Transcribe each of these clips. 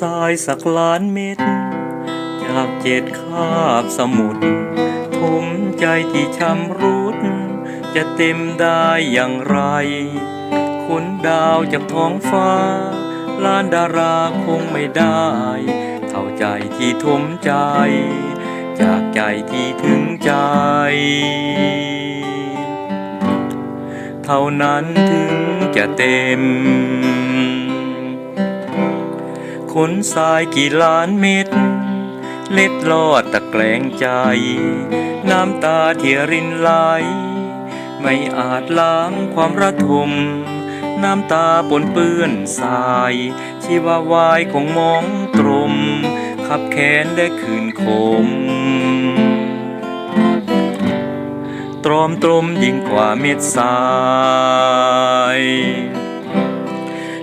ทรายสักล้านเม็ด จากเจ็ดคาบสมุทรทมใจที่ชำรุด จะเต็มได้อย่างไรขนดาวจากท้องฟ้า ล้านดาราคงไม่ได้ เท่าใจที่ทมใจ จากใจที่ถึงใจ เท่านั้นถึงจะเต็ม ขนทรายกี่ล้านเม็ด เล็ดลอดตะแกรงใจ น้ำตาที่รินไหล ไม่อาจล้างความระทม น้ำตาปนเปื้อนสาย ชีวาวายของมองตรม ขับแขนได้คืนคม ตรอมตรมยิ่งกว่าเม็ดทราย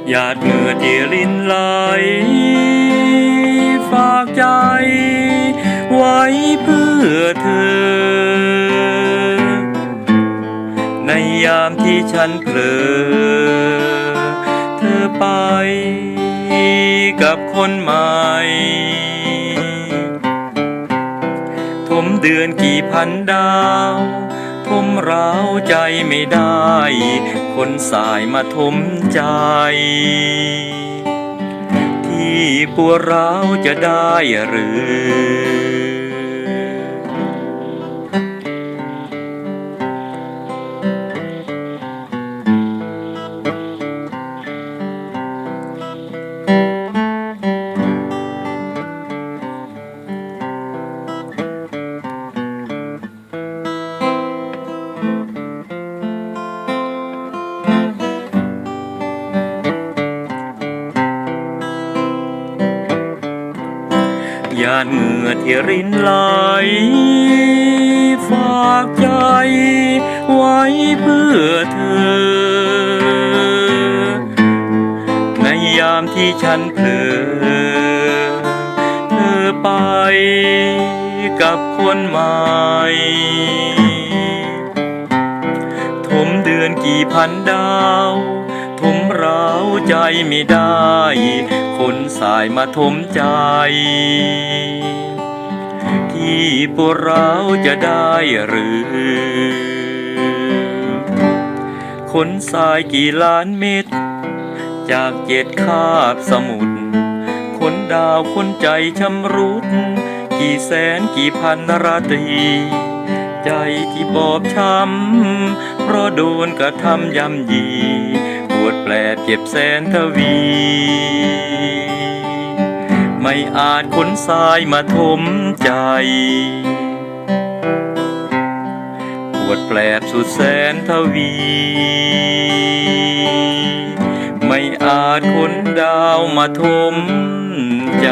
หยาดเหงื่อที่รินไหล ในยามที่ฉันเผลอ เธอไปกับคนใหม่ทมเดือนกี่พันดาวทมร้าวใจไม่ได้ คนสายมาทมใจ ที่ปวดร้าวจะได้หรือาดเหงื่อที่รินไหล ฝากใจไว้เพื่อเธอ ในยามที่ฉันเผลอเธอไปกับคนใหม่ทมเดือนกี่พันดาวทมร้าวใจไม่ได้ นสายมาทมใจ ที่ปวดร้าจะได้หรือคนสายกี่ล้านเม็ด จากเจ็ดคาบสมุทรคนดาวคนใจชำรุด กี่แสนกี่พันราตรีใจที่บอบช้ำ เพราะโดนกระทำย่ำยี ปวดแปลเจ็บแสนทวี อาจขนทรายมาทมใจ ปวดแปลบสุดแสนทวี ไม่อาจขนดาวมาทมใจ